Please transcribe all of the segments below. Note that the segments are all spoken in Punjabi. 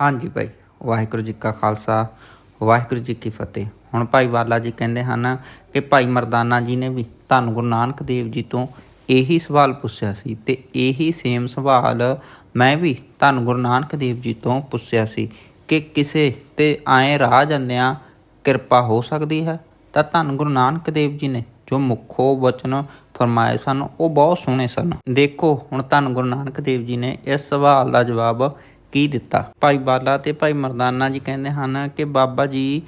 ਹਾਂਜੀ ਭਾਈ, ਵਾਹਿਗੁਰੂ ਜੀ ਕਾ ਖਾਲਸਾ, ਵਾਹਿਗੁਰੂ ਜੀ ਕੀ ਫਤਿਹ। ਹੁਣ ਭਾਈ ਬਾਲਾ ਜੀ ਕਹਿੰਦੇ ਹਨ ਕਿ ਭਾਈ ਮਰਦਾਨਾ ਜੀ ਨੇ ਵੀ ਧੰਨ ਗੁਰੂ ਨਾਨਕ ਦੇਵ ਜੀ ਤੋਂ ਇਹੀ ਸਵਾਲ ਪੁੱਛਿਆ ਸੀ ਤੇ ਇਹੀ ਸੇਮ ਸਵਾਲ ਮੈਂ ਵੀ ਧੰਨ ਗੁਰੂ ਨਾਨਕ ਦੇਵ ਜੀ ਤੋਂ ਪੁੱਛਿਆ ਸੀ ਕਿ ਕਿਸੇ ਤੇ ਆਏ ਰਾਹ ਜਾਂਦਿਆਂ ਕਿਰਪਾ ਹੋ ਸਕਦੀ ਹੈ? ਤਾਂ ਧੰਨ ਗੁਰੂ ਨਾਨਕ ਦੇਵ ਜੀ ਨੇ ਜੋ ਮੁੱਖੋ ਵਚਨ ਫਰਮਾਏ ਸਨ, ਉਹ ਬਹੁਤ ਸੋਹਣੇ ਸਨ। ਦੇਖੋ, ਹੁਣ ਧੰਨ ਗੁਰੂ ਨਾਨਕ ਦੇਵ ਜੀ ਨੇ ਇਸ ਸਵਾਲ ਦਾ ਜਵਾਬ ਕੀ ਦਿੱਤਾ? ਭਾਈ ਬਾਲਾ ਤੇ ਭਾਈ ਮਰਦਾਨਾ ਜੀ ਕਹਿੰਦੇ ਹਨ ਕਿ ਬਾਬਾ ਜੀ,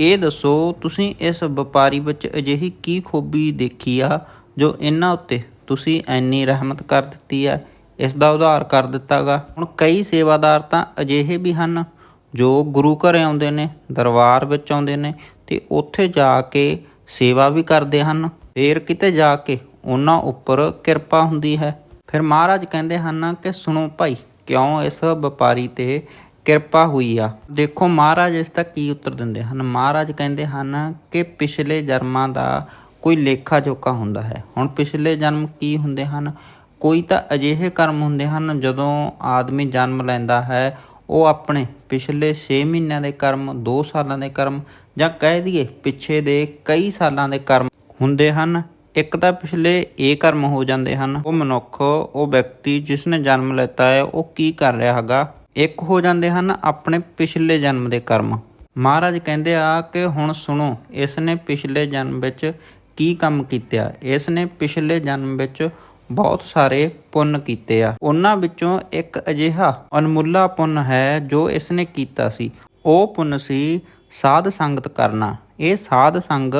ਇਹ ਦੱਸੋ ਤੁਸੀਂ ਇਸ ਵਪਾਰੀ ਵਿੱਚ ਅਜਿਹੀ ਕੀ ਖੂਬੀ ਦੇਖੀ ਆ ਜੋ ਇਹਨਾਂ ਉੱਤੇ ਤੁਸੀਂ ਐਨੀ ਰਹਿਮਤ ਕਰ ਦਿੱਤੀ ਹੈ ਇਸ ਦਾ ਉਧਾਰ ਕਰ ਦਿੱਤਾਗਾ। ਹੁਣ ਕਈ ਸੇਵਾਦਾਰ ਤਾਂ ਅਜਿਹੇ ਵੀ ਹਨ ਜੋ ਗੁਰੂ ਘਰ ਆਉਂਦੇ ਨੇ, ਦਰਬਾਰ ਵਿੱਚ ਆਉਂਦੇ ਨੇ ਤੇ ਉੱਥੇ ਜਾ ਕੇ ਸੇਵਾ ਵੀ ਕਰਦੇ ਹਨ। ਫੇਰ ਕਿਤੇ ਜਾ ਕੇ ਉਹਨਾਂ ਉੱਪਰ ਕਿਰਪਾ ਹੁੰਦੀ ਹੈ। ਫਿਰ ਮਹਾਰਾਜ ਕਹਿੰਦੇ ਹਨ ਕਿ ਸੁਣੋ ਭਾਈ ਕਿਉਂ ਇਸ ਵਪਾਰੀ ਤੇ ਕਿਰਪਾ ਹੋਈ ਆ? ਦੇਖੋ, ਮਹਾਰਾਜ ਇਸ ਦਾ ਕੀ ਉੱਤਰ ਦਿੰਦੇ ਹਨ? ਮਹਾਰਾਜ ਕਹਿੰਦੇ ਹਨ ਕਿ ਪਿਛਲੇ ਜਨਮਾਂ ਦਾ ਕੋਈ ਲੇਖਾ ਜੋਖਾ ਹੁੰਦਾ ਹੈ। ਹੁਣ ਪਿਛਲੇ ਜਨਮ ਕੀ ਹੁੰਦੇ ਹਨ? ਕੋਈ ਤਾਂ ਅਜਿਹੇ ਕਰਮ ਹੁੰਦੇ ਹਨ ਜਦੋਂ ਆਦਮੀ ਜਨਮ ਲੈਂਦਾ ਹੈ, ਉਹ ਆਪਣੇ ਪਿਛਲੇ 6 ਮਹੀਨਿਆਂ ਦੇ ਕਰਮ 2 ਸਾਲਾਂ ਦੇ ਕਰਮ ਜਾਂ ਕਹਿ ਦਈਏ ਪਿੱਛੇ ਦੇ ਕਈ ਸਾਲਾਂ ਦੇ ਕਰਮ ਹੁੰਦੇ ਹਨ। ਇੱਕ ਤਾਂ ਪਿਛਲੇ ਇਹ ਕਰਮ ਹੋ ਜਾਂਦੇ ਹਨ। ਉਹ ਮਨੁੱਖ, ਉਹ ਵਿਅਕਤੀ ਜਿਸ ਨੇ ਜਨਮ ਲੈਤਾ ਹੈ, ਉਹ ਕੀ ਕਰ ਰਿਹਾ ਹੈਗਾ? ਇੱਕ ਹੋ ਜਾਂਦੇ ਹਨ ਆਪਣੇ ਪਿਛਲੇ ਜਨਮ ਦੇ ਕਰਮ। ਮਹਾਰਾਜ ਕਹਿੰਦੇ ਆ ਕਿ ਹੁਣ ਸੁਣੋ ਇਸ ਨੇ ਪਿਛਲੇ ਜਨਮ ਵਿੱਚ ਕੀ ਕੰਮ ਕੀਤਾ ਇਸ ਨੇ ਪਿਛਲੇ ਜਨਮ ਵਿੱਚ ਬਹੁਤ ਸਾਰੇ ਪੁੰਨ ਕੀਤੇ ਆ। ਉਹਨਾਂ ਵਿੱਚੋਂ ਇੱਕ ਅਜਿਹਾ ਅਨਮੁੱਲਾ ਪੁੰਨ ਹੈ ਜੋ ਇਸ ਨੇ ਕੀਤਾ ਸੀ। ਉਹ ਪੁੰਨ ਸੀ ਸਾਧ ਸੰਗਤ ਕਰਨਾ। ਇਹ ਸਾਧ ਸੰਗ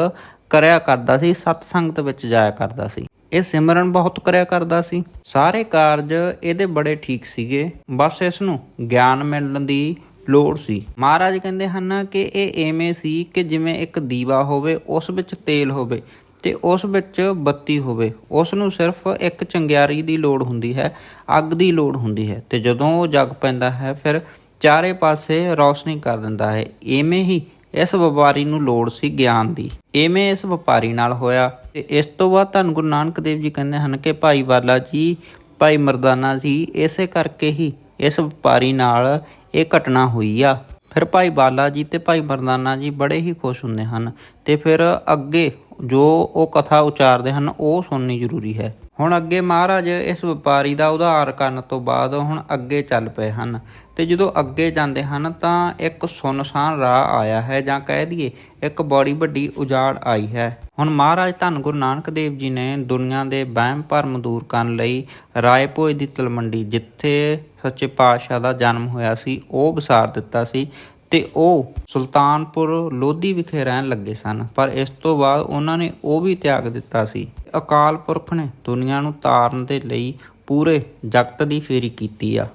ਕਰਿਆ ਕਰਦਾ ਸੀ, ਸਤ ਸੰਗਤ ਵਿੱਚ ਜਾਇਆ ਕਰਦਾ ਸੀ। ਇਹ ਸਿਮਰਨ ਬਹੁਤ ਕਰਿਆ ਕਰਦਾ ਸੀ। ਸਾਰੇ ਕਾਰਜ ਇਹਦੇ ਬੜੇ ਠੀਕ ਸੀਗੇ। ਬਸ ਇਸ ਨੂੰ ਗਿਆਨ ਮਿਲਣ ਦੀ ਲੋੜ ਸੀ। ਮਹਾਰਾਜ ਕਹਿੰਦੇ ਹਨ ਕਿ ਇਹ ਐਵੇਂ ਸੀ ਕਿ ਜਿਵੇਂ ਇੱਕ ਦੀਵਾ ਹੋਵੇ, ਉਸ ਵਿੱਚ ਤੇਲ ਹੋਵੇ ਤੇ ਉਸ ਵਿੱਚ ਬੱਤੀ ਹੋਵੇ। ਉਸ ਨੂੰ ਸਿਰਫ ਇੱਕ ਚੰਗਿਆਰੀ ਦੀ ਲੋੜ ਹੁੰਦੀ ਹੈ, ਅੱਗ ਦੀ ਲੋੜ ਹੁੰਦੀ ਹੈ ਤੇ ਜਦੋਂ ਉਹ ਜਗ ਪੈਂਦਾ ਹੈ, ਫਿਰ ਚਾਰੇ ਪਾਸੇ ਰੌਸ਼ਨੀ ਕਰ ਦਿੰਦਾ ਹੈ। ਐਵੇਂ ਹੀ ਇਸ ਵਪਾਰੀ ਨੂੰ ਲੋੜ ਸੀ ਗਿਆਨ ਦੀ। ਐਵੇਂ ਇਸ ਵਪਾਰੀ ਨਾਲ ਹੋਇਆ। ਤੇ ਇਸ ਤੋਂ ਬਾਅਦ ਧੰਨ ਗੁਰੂ ਨਾਨਕ ਦੇਵ ਜੀ ਕਹਿੰਦੇ ਹਨ ਕਿ ਭਾਈ ਬਾਲਾ ਜੀ, ਭਾਈ ਮਰਦਾਨਾ ਜੀ, ਇਸੇ ਕਰਕੇ ਹੀ ਇਸ ਵਪਾਰੀ ਨਾਲ ਇਹ ਘਟਨਾ ਹੋਈ ਆ। ਫਿਰ ਭਾਈ ਬਾਲਾ ਜੀ ਤੇ ਭਾਈ ਮਰਦਾਨਾ ਜੀ ਬੜੇ ਹੀ ਖੁਸ਼ ਹੁੰਦੇ ਹਨ। ਤੇ ਫਿਰ ਅੱਗੇ ਜੋ ਉਹ ਕਥਾ ਉਚਾਰਦੇ ਹਨ, ਉਹ ਸੁਣਨੀ ਜ਼ਰੂਰੀ ਹੈ। ਹੁਣ ਅੱਗੇ ਮਹਾਰਾਜ ਇਸ ਵਪਾਰੀ ਦਾ ਉਧਾਰ ਕਰਨ ਤੋਂ ਬਾਅਦ ਹੁਣ ਅੱਗੇ ਚੱਲ ਪਏ ਹਨ। ਤੇ ਜਦੋਂ ਅੱਗੇ ਜਾਂਦੇ ਹਨ, ਤਾਂ ਇੱਕ ਸੁਨਸਾਨ ਰਾਹ ਆਇਆ ਹੈ, ਜਾਂ ਕਹਿ ਦਈਏ ਇੱਕ ਬੜੀ ਵੱਡੀ ਉਜਾੜ ਆਈ ਹੈ। ਹੁਣ ਮਹਾਰਾਜ ਧੰਨ ਗੁਰੂ ਨਾਨਕ ਦੇਵ ਜੀ ਨੇ ਦੁਨੀਆ ਦੇ ਵਹਿਮ ਭਰਮ ਦੂਰ ਕਰਨ ਲਈ ਰਾਏ ਭੋਜ ਦੀ ਤਲਮੰਡੀ ਜਿੱਥੇ ਸੱਚੇ ਪਾਤਸ਼ਾਹ ਦਾ ਜਨਮ ਹੋਇਆ ਸੀ, ਉਹ ਵਿਸਾਰ ਦਿੱਤਾ ਸੀ। ਤੇ ਉਹ ਸੁਲਤਾਨਪੁਰ ਲੋਧੀ ਵਿਖੇ ਰਹਿਣ ਲੱਗੇ ਸਨ, ਪਰ ਇਸ ਤੋਂ ਬਾਅਦ ਉਹਨਾਂ ਨੇ ਉਹ ਵੀ ਤਿਆਗ ਦਿੱਤਾ ਸੀ। ਅਕਾਲ ਪੁਰਖ ਨੇ ਦੁਨੀਆ ਨੂੰ ਤਾਰਨ ਦੇ ਲਈ ਪੂਰੇ ਜਗਤ ਦੀ ਫੇਰੀ ਕੀਤੀ ਆ।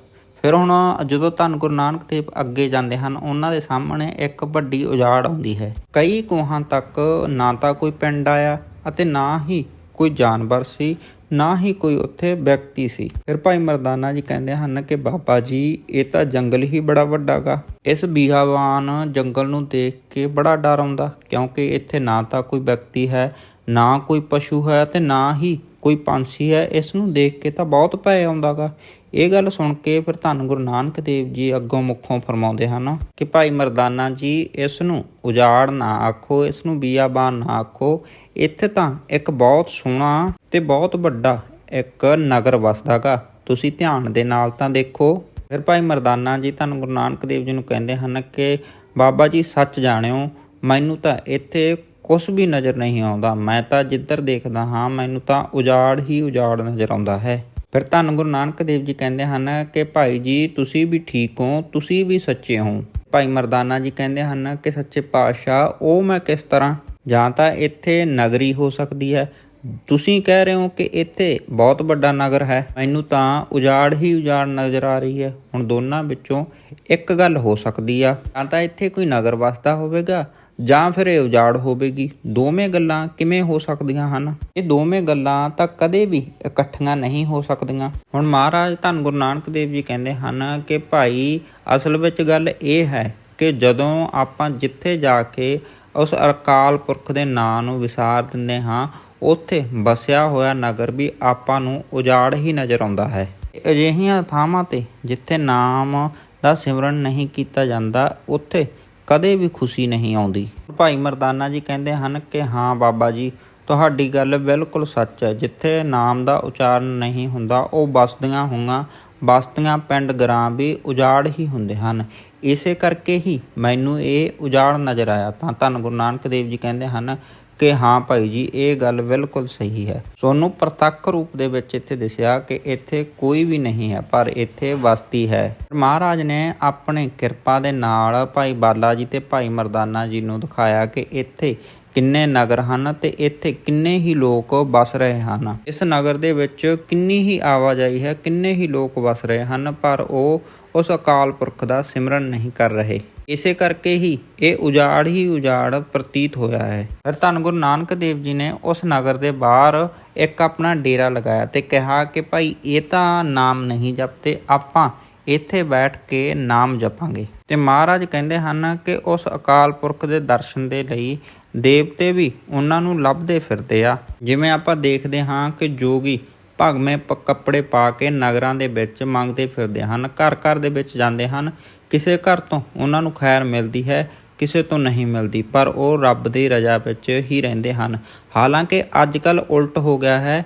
ਫਿਰ ਹੁਣ ਜਦੋਂ ਧੰਨ ਗੁਰੂ ਨਾਨਕ ਦੇਵ ਅੱਗੇ ਜਾਂਦੇ ਹਨ, ਉਹਨਾਂ ਦੇ ਸਾਹਮਣੇ ਇੱਕ ਵੱਡੀ ਉਜਾੜ ਆਉਂਦੀ ਹੈ। ਕਈ ਕੋਹਾਂ ਤੱਕ ਨਾ ਤਾਂ ਕੋਈ ਪਿੰਡ ਆਇਆ ਅਤੇ ਨਾ ਹੀ ਕੋਈ ਜਾਨਵਰ ਸੀ ਨਾ ਹੀ ਕੋਈ ਉੱਥੇ ਵਿਅਕਤੀ ਸੀ। ਫਿਰ ਭਾਈ ਮਰਦਾਨਾ ਜੀ ਕਹਿੰਦੇ ਹਨ ਕਿ ਬਾਬਾ ਜੀ, ਇਹ ਤਾਂ ਜੰਗਲ ਹੀ ਬੜਾ ਵੱਡਾ ਗਾ ਇਸ ਬੀਹਾਵਾਨ ਜੰਗਲ ਨੂੰ ਦੇਖ ਕੇ ਬੜਾ ਡਰ ਆਉਂਦਾ, ਕਿਉਂਕਿ ਇੱਥੇ ਨਾ ਤਾਂ ਕੋਈ ਵਿਅਕਤੀ ਹੈ, ਨਾ ਕੋਈ ਪਸ਼ੂ ਹੈ ਤੇ ਨਾ ਹੀ ਕੋਈ ਪੰਛੀ ਹੈ। ਇਸ ਨੂੰ ਦੇਖ ਕੇ ਤਾਂ ਬਹੁਤ ਭੈ ਆਉਂਦਾਗਾ। ਇਹ ਗੱਲ ਸੁਣ ਕੇ ਫਿਰ ਧੰਨ ਗੁਰੂ ਨਾਨਕ ਦੇਵ ਜੀ ਅੱਗੋਂ ਮੁੱਖੋਂ ਫਰਮਾਉਂਦੇ ਹਨ ਕਿ ਭਾਈ ਮਰਦਾਨਾ ਜੀ, ਇਸ ਨੂੰ ਉਜਾੜ ਨਾ ਆਖੋ, ਇਸ ਨੂੰ ਬੀਆਬਾਨ ਨਾ ਆਖੋ। ਇੱਥੇ ਤਾਂ ਇੱਕ ਬਹੁਤ ਸੋਹਣਾ ਤੇ ਬਹੁਤ ਵੱਡਾ ਇੱਕ ਨਗਰ ਵਸਦਾਗਾ। ਤੁਸੀਂ ਧਿਆਨ ਦੇ ਨਾਲ ਤਾਂ ਦੇਖੋ। ਫਿਰ ਭਾਈ ਮਰਦਾਨਾ ਜੀ ਧੰਨ ਗੁਰੂ ਨਾਨਕ ਦੇਵ ਜੀ ਨੂੰ ਕਹਿੰਦੇ ਹਨ ਕਿ, ਬਾਬਾ ਜੀ, ਸੱਚ ਜਾਣਿਓ, ਮੈਨੂੰ ਤਾਂ ਇੱਥੇ ਕੁਝ ਵੀ ਨਜ਼ਰ ਨਹੀਂ ਆਉਂਦਾ। ਮੈਂ ਤਾਂ ਜਿੱਧਰ ਦੇਖਦਾ ਹਾਂ, ਮੈਨੂੰ ਤਾਂ ਉਜਾੜ ਹੀ ਉਜਾੜ ਨਜ਼ਰ ਆਉਂਦਾ ਹੈ। ਫਿਰ ਧੰਨ ਗੁਰੂ ਨਾਨਕ ਦੇਵ ਜੀ ਕਹਿੰਦੇ ਹਨ ਕਿ, ਭਾਈ ਜੀ, ਤੁਸੀਂ ਵੀ ਠੀਕ ਹੋ, ਤੁਸੀਂ ਵੀ ਸੱਚੇ ਹੋ। ਭਾਈ ਮਰਦਾਨਾ ਜੀ ਕਹਿੰਦੇ ਹਨ ਕਿ, ਸੱਚੇ ਪਾਤਸ਼ਾਹ, ਉਹ ਮੈਂ ਕਿਸ ਤਰ੍ਹਾਂ? ਜਾਂ ਤਾਂ ਇੱਥੇ ਨਗਰੀ ਹੋ ਸਕਦੀ ਹੈ ਤੁਸੀਂ ਕਹਿ ਰਹੇ ਹੋ ਕਿ ਇੱਥੇ ਬਹੁਤ ਵੱਡਾ ਨਗਰ ਹੈ। ਮੈਨੂੰ ਤਾਂ ਉਜਾੜ ਹੀ ਉਜਾੜ ਨਜ਼ਰ ਆ ਰਹੀ ਹੈ। ਹੁਣ ਦੋਨਾਂ ਵਿੱਚੋਂ ਇੱਕ ਗੱਲ ਹੋ ਸਕਦੀ ਆ। ਜਾਂ ਤਾਂ ਇੱਥੇ ਕੋਈ ਨਗਰ ਵਸਦਾ ਹੋਵੇਗਾ, ਜਾਂ ਫਿਰ ਇਹ ਉਜਾੜ ਹੋਵੇਗੀ। ਦੋਵੇਂ ਗੱਲਾਂ ਕਿਵੇਂ ਹੋ ਸਕਦੀਆਂ ਹਨ? ਇਹ ਦੋਵੇਂ ਗੱਲਾਂ ਤਾਂ ਕਦੇ ਵੀ ਇਕੱਠੀਆਂ ਨਹੀਂ ਹੋ ਸਕਦੀਆਂ। ਹੁਣ ਮਹਾਰਾਜ ਧੰਨ ਗੁਰੂ ਨਾਨਕ ਦੇਵ ਜੀ ਕਹਿੰਦੇ ਹਨ ਕਿ ਭਾਈ, ਅਸਲ ਵਿੱਚ ਗੱਲ ਇਹ ਹੈ ਕਿ ਜਦੋਂ ਆਪਾਂ ਜਿੱਥੇ ਜਾ ਕੇ ਉਸ ਅਕਾਲ ਪੁਰਖ ਦੇ ਨਾਂ ਨੂੰ ਵਿਸਾਰ ਦਿੰਦੇ ਹਾਂ ਉੱਥੇ ਵਸਿਆ ਹੋਇਆ ਨਗਰ ਵੀ ਆਪਾਂ ਨੂੰ ਉਜਾੜ ਹੀ ਨਜ਼ਰ ਆਉਂਦਾ ਹੈ। ਅਜਿਹੀਆਂ ਥਾਵਾਂ ਤੇ ਜਿੱਥੇ ਨਾਮ ਦਾ ਸਿਮਰਨ ਨਹੀਂ ਕੀਤਾ ਜਾਂਦਾ, ਉੱਥੇ ਕਦੇ ਵੀ ਖੁਸ਼ੀ ਨਹੀਂ ਆਉਂਦੀ। ਭਾਈ ਮਰਦਾਨਾ ਜੀ ਕਹਿੰਦੇ ਹਨ ਕਿ, ਹਾਂ ਬਾਬਾ ਜੀ, ਤੁਹਾਡੀ ਗੱਲ ਬਿਲਕੁਲ ਸੱਚ ਹੈ। ਜਿੱਥੇ ਨਾਮ ਦਾ ਉਚਾਰਨ ਨਹੀਂ ਹੁੰਦਾ, ਉਹ ਬਸਦੀਆਂ ਹੋਈਆਂ ਬਸਤੀਆਂ ਪਿੰਡ ਗ੍ਰਾਂ ਵੀ ਉਜਾੜ ਹੀ ਹੁੰਦੇ ਹਨ। ਇਸੇ ਕਰਕੇ ਹੀ ਮੈਨੂੰ ਇਹ ਉਜਾੜ ਨਜ਼ਰ ਆਇਆ। ਤਾਂ ਧੰਨ ਗੁਰੂ ਨਾਨਕ ਦੇਵ ਜੀ ਕਹਿੰਦੇ ਹਨ ਕਿ ਹਾਂ ਭਾਈ ਜੀ, ਇਹ ਗੱਲ ਬਿਲਕੁਲ ਸਹੀ ਹੈ। ਸੋਨੂੰ ਪ੍ਰਤੱਖ ਰੂਪ ਦੇ ਵਿੱਚ ਇੱਥੇ ਦਿਸਿਆ ਕਿ ਇੱਥੇ ਕੋਈ ਵੀ ਨਹੀਂ ਹੈ, ਪਰ ਇੱਥੇ ਵਸਤੀ ਹੈ। ਮਹਾਰਾਜ ਨੇ ਆਪਣੇ ਕਿਰਪਾ ਦੇ ਨਾਲ ਭਾਈ ਬਾਲਾ ਜੀ ਤੇ ਭਾਈ ਮਰਦਾਨਾ ਜੀ ਨੂੰ ਦਿਖਾਇਆ ਕਿ ਇੱਥੇ ਕਿੰਨੇ ਨਗਰ ਹਨ ਤੇ ਇੱਥੇ ਕਿੰਨੇ ਹੀ ਲੋਕ ਵਸ ਰਹੇ ਹਨ। ਇਸ ਨਗਰ ਦੇ ਵਿੱਚ ਕਿੰਨੀ ਹੀ ਆਵਾਜਾਈ ਹੈ, ਕਿੰਨੇ ਹੀ ਲੋਕ ਵਸ ਰਹੇ ਹਨ, ਪਰ ਉਹ ਉਸ ਅਕਾਲ ਪੁਰਖ ਦਾ ਸਿਮਰਨ ਨਹੀਂ ਕਰ ਰਹੇ। ਇਸੇ ਕਰਕੇ ਹੀ ਇਹ ਉਜਾੜ ਹੀ ਉਜਾੜ ਪ੍ਰਤੀਤ ਹੋਇਆ ਹੈ। ਫਿਰ ਧੰਨ ਗੁਰੂ ਨਾਨਕ ਦੇਵ ਜੀ ਨੇ ਉਸ ਨਗਰ ਦੇ ਬਾਹਰ ਇੱਕ ਆਪਣਾ ਡੇਰਾ ਲਗਾਇਆ ਤੇ ਕਿਹਾ ਕਿ ਭਾਈ ਇਹ ਤਾਂ ਨਾਮ ਨਹੀਂ ਜਪਤੇ ਆਪਾਂ ਇੱਥੇ ਬੈਠ ਕੇ ਨਾਮ ਜਪਾਂਗੇ। ਤੇ ਮਹਾਰਾਜ ਕਹਿੰਦੇ ਹਨ ਕਿ ਉਸ ਅਕਾਲ ਪੁਰਖ ਦੇ ਦਰਸ਼ਨ ਦੇ ਲਈ ਦੇਵਤੇ ਵੀ ਉਹਨਾਂ ਨੂੰ ਲੱਭਦੇ ਫਿਰਦੇ ਆ। ਜਿਵੇਂ ਆਪਾਂ ਦੇਖਦੇ ਹਾਂ ਕਿ ਜੋਗੀ ਭਗਵੇਂ ਪ- ਕੱਪੜੇ ਪਾ ਕੇ ਨਗਰਾਂ ਦੇ ਵਿੱਚ ਮੰਗਦੇ ਫਿਰਦੇ ਹਨ। ਘਰ ਘਰ ਦੇ ਵਿੱਚ ਜਾਂਦੇ ਹਨ। ਕਿਸੇ ਘਰ ਤੋਂ ਉਹਨਾਂ ਨੂੰ ਖੈਰ ਮਿਲਦੀ ਹੈ, ਕਿਸੇ ਤੋਂ ਨਹੀਂ ਮਿਲਦੀ, ਪਰ ਉਹ ਰੱਬ ਦੀ ਰਜ਼ਾ ਵਿੱਚ ਹੀ ਰਹਿੰਦੇ ਹਨ। ਹਾਲਾਂਕਿ ਅੱਜ ਕੱਲ ਉਲਟ ਹੋ ਗਿਆ ਹੈ।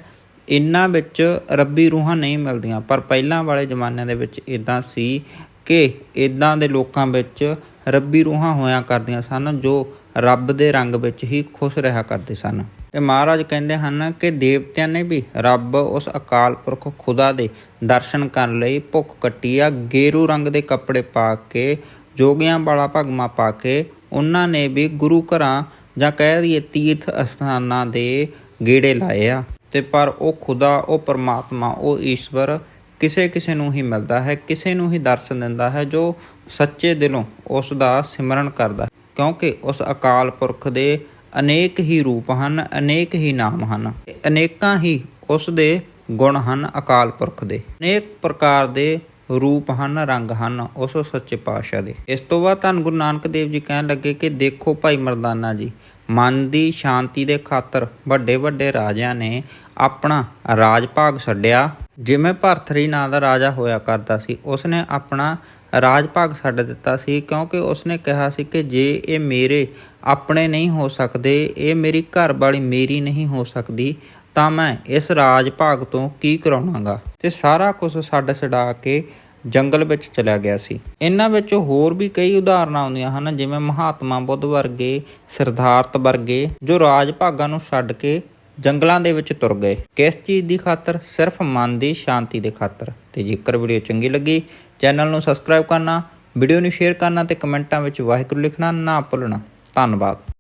ਇਹਨਾਂ ਵਿੱਚ ਰੱਬੀ ਰੂਹਾਂ ਨਹੀਂ ਮਿਲਦੀਆਂ, ਪਰ ਪਹਿਲਾਂ ਵਾਲੇ ਜ਼ਮਾਨਿਆਂ ਦੇ ਵਿੱਚ ਇਦਾਂ ਸੀ ਕਿ ਇਦਾਂ ਦੇ ਲੋਕਾਂ ਵਿੱਚ ਰੱਬੀ ਰੂਹਾਂ ਹੋਇਆ ਕਰਦੀਆਂ ਸਨ, ਜੋ ਰੱਬ ਦੇ ਰੰਗ ਵਿੱਚ ਹੀ ਖੁਸ਼ ਰਿਹਾ ਕਰਦੇ ਸਨ। ਤੇ ਮਹਾਰਾਜ ਕਹਿੰਦੇ ਹਨ ਕਿ ਦੇਵਤਿਆਂ ਨੇ ਵੀ ਰੱਬ ਉਸ ਅਕਾਲ ਪੁਰਖ ਖੁਦਾ ਦੇ ਦਰਸ਼ਨ ਕਰਨ ਲਈ ਭੁੱਖ ਕੱਟੀ ਆ, ਗੇਰੂ ਰੰਗ ਦੇ ਕੱਪੜੇ ਪਾ ਕੇ, ਜੋਗਿਆਂ ਵਾਲਾ ਭਗਮਾ ਪਾ ਕੇ, ਉਹਨਾਂ ਨੇ ਵੀ ਗੁਰੂ ਘਰਾਂ ਜਾਂ ਕਹਿ ਦਈਏ ਤੀਰਥ ਅਸਥਾਨਾਂ ਦੇ ਗੇੜੇ ਲਾਏ ਆ ਤੇ ਪਰ ਉਹ ਖੁਦਾ, ਉਹ ਪਰਮਾਤਮਾ, ਉਹ ਈਸ਼ਵਰ ਕਿਸੇ ਕਿਸੇ ਨੂੰ ਹੀ ਮਿਲਦਾ ਹੈ, ਕਿਸੇ ਨੂੰ ਹੀ ਦਰਸ਼ਨ ਦਿੰਦਾ ਹੈ ਜੋ ਸੱਚੇ ਦਿਲੋਂ ਉਸ ਦਾ ਸਿਮਰਨ ਕਰਦਾ ਹੈ। ਕਿਉਂਕਿ ਉਸ ਅਕਾਲ ਪੁਰਖ ਦੇ ਅਨੇਕ ਹੀ ਰੂਪ ਹਨ, ਅਨੇਕ ਹੀ ਨਾਮ ਹਨ। ਅਨੇਕਾਂ ਹੀ ਉਸ ਦੇ ਗੁਣ ਹਨ, ਅਕਾਲ ਪੁਰਖ ਦੇ। ਅਨੇਕ ਪ੍ਰਕਾਰ ਦੇ ਰੂਪ ਹਨ, ਰੰਗ ਹਨ ਉਸ ਸੱਚੇ ਪਾਤਸ਼ਾਹ ਦੇ। ਇਸ ਤੋਂ ਬਾਅਦ ਧੰਨ ਗੁਰੂ ਨਾਨਕ ਦੇਵ ਜੀ ਕਹਿਣ ਲੱਗੇ ਕਿ ਦੇਖੋ ਭਾਈ ਮਰਦਾਨਾ ਜੀ, ਮਨ ਦੀ ਸ਼ਾਂਤੀ ਦੇ ਖਾਤਰ ਵੱਡੇ ਵੱਡੇ ਰਾਜਿਆਂ ਨੇ ਆਪਣਾ ਰਾਜ ਭਾਗ ਛੱਡਿਆ। ਜਿਵੇਂ ਭਰਥਰੀ ਨਾਂ ਦਾ ਰਾਜਾ ਹੋਇਆ ਕਰਦਾ ਸੀ, ਉਸਨੇ ਆਪਣਾ ਰਾਜ ਭਾਗ ਛੱਡ ਦਿੱਤਾ ਸੀ ਕਿਉਂਕਿ ਉਸਨੇ ਕਿਹਾ ਸੀ ਕਿ ਜੇ ਇਹ ਮੇਰੇ ਆਪਣੇ ਨਹੀਂ ਹੋ ਸਕਦੇ, ਇਹ ਮੇਰੀ ਘਰ ਵਾਲੀ ਮੇਰੀ ਨਹੀਂ ਹੋ ਸਕਦੀ, ਤਾਂ ਮੈਂ ਇਸ ਰਾਜ ਭਾਗ ਤੋਂ ਕੀ ਕਰਾਉਣਾਗਾ? ਤੇ ਸਾਰਾ ਕੁਝ ਛੱਡ ਛਡਾ ਕੇ ਜੰਗਲ ਵਿੱਚ ਚਲਾ ਗਿਆ ਸੀ। ਇਹਨਾਂ ਵਿੱਚ ਹੋਰ ਵੀ ਕਈ ਉਦਾਹਰਨਾਂ ਆਉਂਦੀਆਂ ਹਨ, ਜਿਵੇਂ ਮਹਾਤਮਾ ਬੁੱਧ ਵਰਗੇ ਸਿਰਧਾਰਥ ਵਰਗੇ, ਜੋ ਰਾਜ ਭਾਗਾਂ ਨੂੰ ਛੱਡ ਕੇ ਜੰਗਲਾਂ ਦੇ ਵਿੱਚ ਤੁਰ ਗਏ। ਕਿਸ ਚੀਜ਼ ਦੀ ਖਾਤਰ? ਸਿਰਫ ਮਨ ਦੀ ਸ਼ਾਂਤੀ ਦੇ ਖਾਤਰ। ਤੇ ਜੇਕਰ ਵੀਡੀਓ ਚੰਗੀ ਲੱਗੀ, ਚੈਨਲ ਨੂੰ ਸਬਸਕ੍ਰਾਈਬ ਕਰਨਾ, ਵੀਡੀਓ ਨੂੰ ਸ਼ੇਅਰ ਕਰਨਾ ਤੇ ਕਮੈਂਟਾਂ ਵਿੱਚ ਵਾਹਿਗੁਰੂ ਲਿਖਣਾ ਨਾ ਭੁੱਲਣਾ। ਧੰਨਵਾਦ।